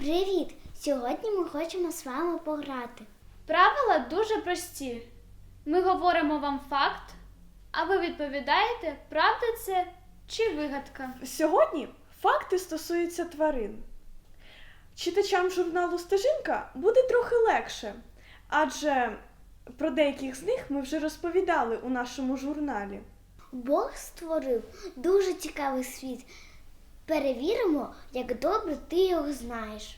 Привіт! Сьогодні ми хочемо з вами пограти. Правила дуже прості. Ми говоримо вам факт, а ви відповідаєте, правда це чи вигадка. Сьогодні факти стосуються тварин. Читачам журналу Стежинка буде трохи легше, адже про деяких з них ми вже розповідали у нашому журналі. Бог створив дуже цікавий світ. Перевіримо, як добре ти його знаєш.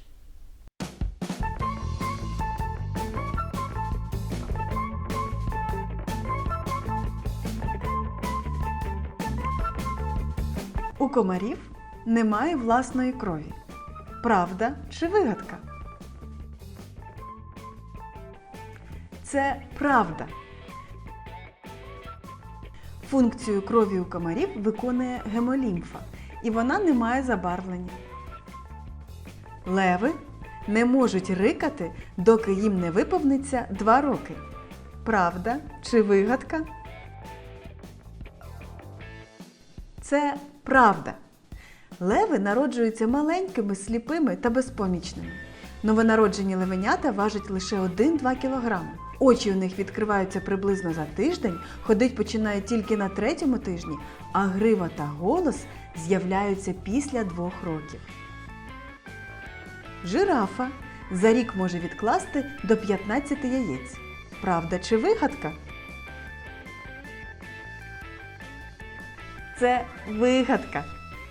У комарів немає власної крові. Правда чи вигадка? Це правда. Функцію крові у комарів виконує гемолімфа, і вона не має забарвлення. Леви не можуть рикати, доки їм не виповниться 2 роки. Правда чи вигадка? Це правда. Леви народжуються маленькими, сліпими та безпомічними. Новонароджені левенята важать лише 1-2 кг. Очі у них відкриваються приблизно за тиждень, ходить починають тільки на третьому тижні, а грива та голос з'являються після двох років. Жирафа за рік може відкласти до 15 яєць. Правда чи вигадка? Це вигадка.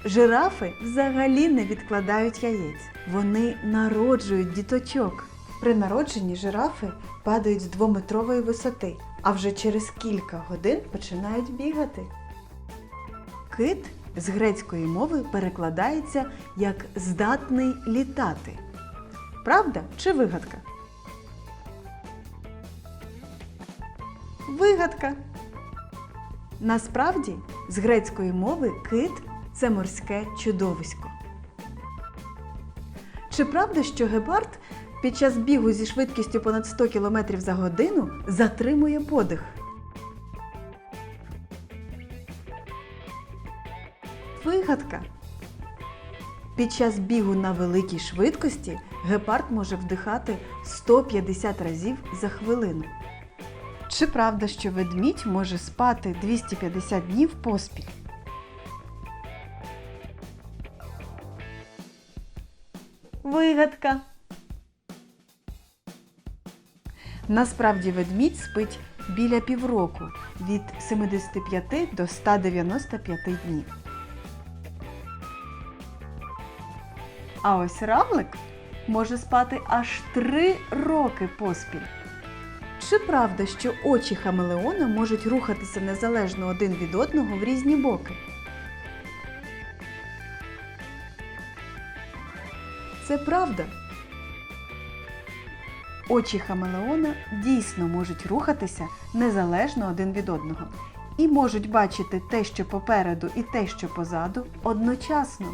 Жирафи взагалі не відкладають яєць. Вони народжують діточок. При народженні жирафи падають з двометрової висоти, а вже через кілька годин починають бігати. Кит з грецької мови перекладається як здатний літати. Правда чи вигадка? Вигадка. Насправді, з грецької мови кит це морське чудовисько. Чи правда, що гепард під час бігу зі швидкістю понад 100 км за годину затримує подих? Вигадка. Під час бігу на великій швидкості гепард може вдихати 150 разів за хвилину. Чи правда, що ведмідь може спати 250 днів поспіль? Вигадка. Насправді ведмідь спить біля півроку від 75 до 195 днів. А ось равлик може спати аж 3 роки поспіль. Чи правда, що очі хамелеона можуть рухатися незалежно один від одного в різні боки? Це правда. Очі хамелеона дійсно можуть рухатися незалежно один від одного і можуть бачити те, що попереду, і те, що позаду, одночасно.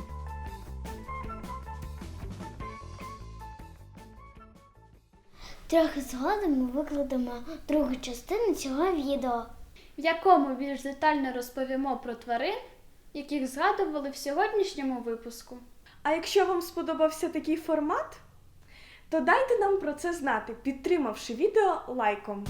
Трохи згодом ми викладемо другу частину цього відео. в якому більш детально розповімо про тварин, яких згадували в сьогоднішньому випуску. А якщо вам сподобався такий формат, то дайте нам про це знати, підтримавши відео лайком.